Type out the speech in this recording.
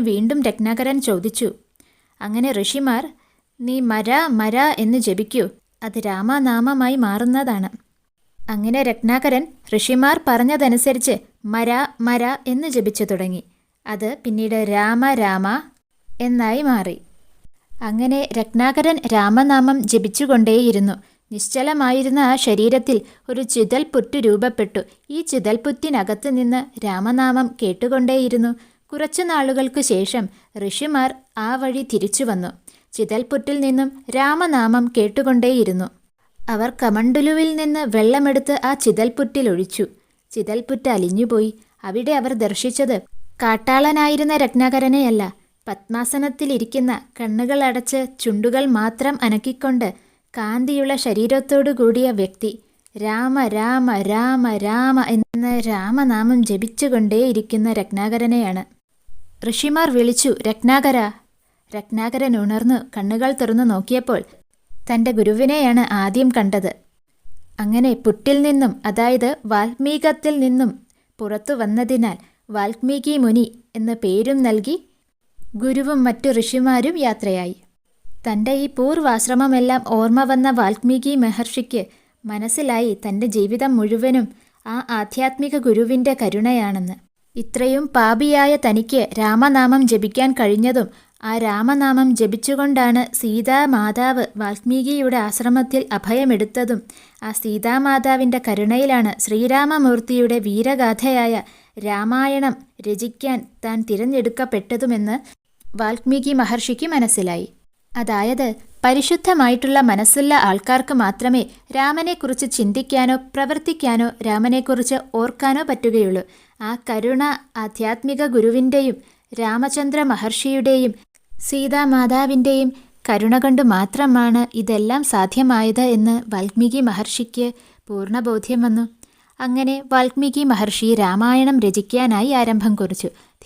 വീണ്ടും രത്നാകരൻ ചോദിച്ചു അങ്ങനെ ഋഷിമാർ നീ മര മര എന്ന് ജപിക്കൂ. അത് രാമനാമമായി മാറുന്നതാണ്. അങ്ങനെ രത്നാകരൻ ഋഷിമാർ പറഞ്ഞതനുസരിച്ച് മര മര എന്ന് ജപിച്ചു തുടങ്ങി. അത് പിന്നീട് രാമ രാമ എന്നായി മാറി. അങ്ങനെ രത്നാകരൻ രാമനാമം ജപിച്ചുകൊണ്ടേയിരുന്നു. നിശ്ചലമായിരുന്ന ആ ശരീരത്തിൽ ഒരു ചിതൽപുറ്റ് രൂപപ്പെട്ടു. ഈ ചിതൽപുറ്റിനകത്ത് നിന്ന് രാമനാമം കേട്ടുകൊണ്ടേയിരുന്നു. കുറച്ചു നാളുകൾക്കു ശേഷം ഋഷിമാർ ആ വഴി തിരിച്ചു വന്നു. ചിതൽപുറ്റിൽ നിന്നും രാമനാമം കേട്ടുകൊണ്ടേയിരുന്നു. അവർ കമണ്ടുലുവിൽ നിന്ന് വെള്ളമെടുത്ത് ആ ചിതൽപുറ്റിൽ ഒഴിച്ചു. ചിതൽപുറ്റ് അലിഞ്ഞുപോയി. അവിടെ അവർ ദർശിച്ചത് കാട്ടാളനായിരുന്ന രത്നാകരനെയല്ല. പത്മാസനത്തിലിരിക്കുന്ന കണ്ണുകളടച്ച് ചുണ്ടുകൾ മാത്രം അനക്കിക്കൊണ്ട് കാന്തിയുള്ള ശരീരത്തോടു കൂടിയ വ്യക്തി രാമ രാമ രാമ രാമ എന്ന രാമനാമം ജപിച്ചുകൊണ്ടേയിരിക്കുന്ന രത്നാകരനെയാണ്. ഋഷിമാർ വിളിച്ചു രത്നാകര. രത്നാകരൻ ഉണർന്നു കണ്ണുകൾ തുറന്നു നോക്കിയപ്പോൾ തന്റെ ഗുരുവിനെയാണ് ആദ്യം കണ്ടത്. അങ്ങനെ പുട്ടിൽ നിന്നും അതായത് വാൽമീകത്തിൽ നിന്നും പുറത്തു വന്നതിനാൽ വാൽമീകി മുനി എന്ന പേരും നൽകി ഗുരുവും മറ്റു ഋഷിമാരും യാത്രയായി. തന്റെ ഈ പൂർവാശ്രമമെല്ലാം ഓർമ്മ വന്ന വാൽമീകി മഹർഷിക്ക് മനസ്സിലായി തന്റെ ജീവിതം മുഴുവനും ആ ആധ്യാത്മിക ഗുരുവിന്റെ കരുണയാണെന്ന്. ഇത്രയും പാപിയായ തനിക്ക് രാമനാമം ജപിക്കാൻ കഴിഞ്ഞതും ആ രാമനാമം ജപിച്ചുകൊണ്ടാണ് സീതാമാതാവ് വാൽമീകിയുടെ ആശ്രമത്തിൽ അഭയമെടുത്തതും. ആ സീതാമാതാവിന്റെ കരുണയിലാണ് ശ്രീരാമമൂർത്തിയുടെ വീരഗാഥയായ രാമായണം രചിക്കാൻ താൻ തിരഞ്ഞെടുക്കപ്പെട്ടതുമെന്ന് വാൽമീകി മഹർഷിക്ക് മനസ്സിലായി. അതായത് പരിശുദ്ധമായിട്ടുള്ള മനസ്സുള്ള ആൾക്കാർക്ക് മാത്രമേ രാമനെക്കുറിച്ച് ചിന്തിക്കാനോ പ്രവർത്തിക്കാനോ രാമനെക്കുറിച്ച് ഓർക്കാനോ പറ്റുകയുള്ളൂ. ആ കരുണ ആധ്യാത്മിക ഗുരുവിന്റെയും രാമചന്ദ്ര മഹർഷിയുടെയും സീതാമാതാവിന്റെയും കരുണ കൊണ്ട് മാത്രമാണ് ഇതെല്ലാം സാധ്യമായത് എന്ന് വാൽമീകി മഹർഷിക്ക് പൂർണബോധ്യം വന്നു. അങ്ങനെ വാൽമീകി മഹർഷി രാമായണം രചിക്കാനായി ആരംഭം കുറിച്ചു.